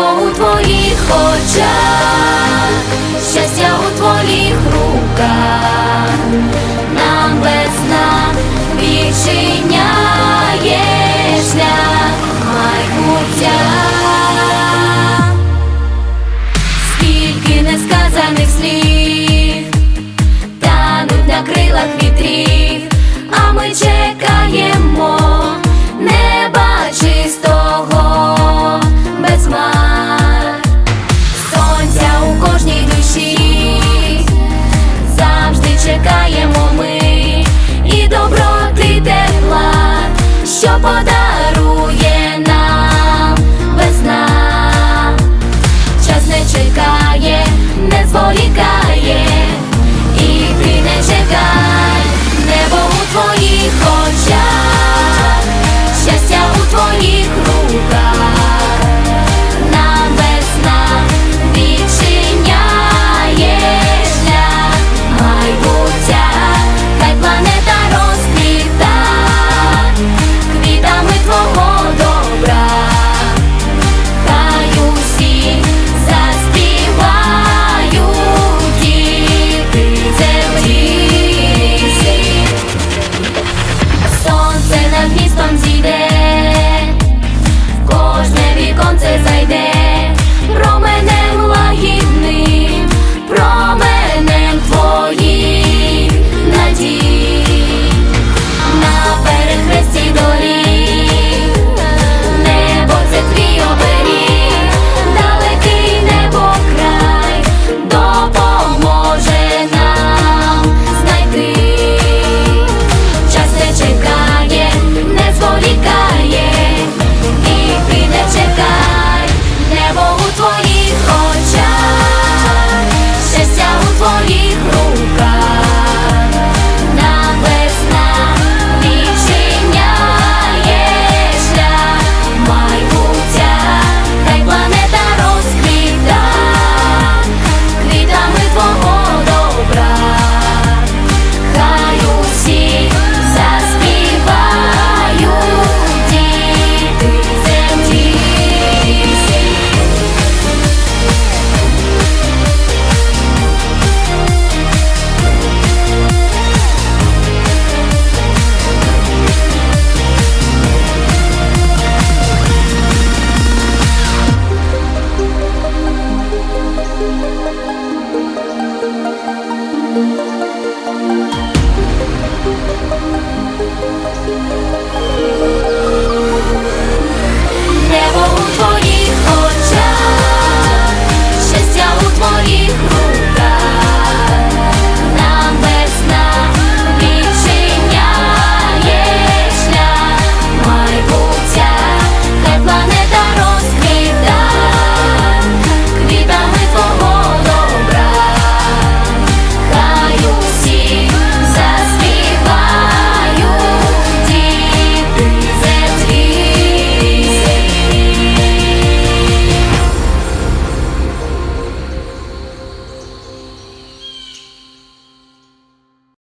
тепло у твоїх очах, щастя у твоїх руках. 就破的。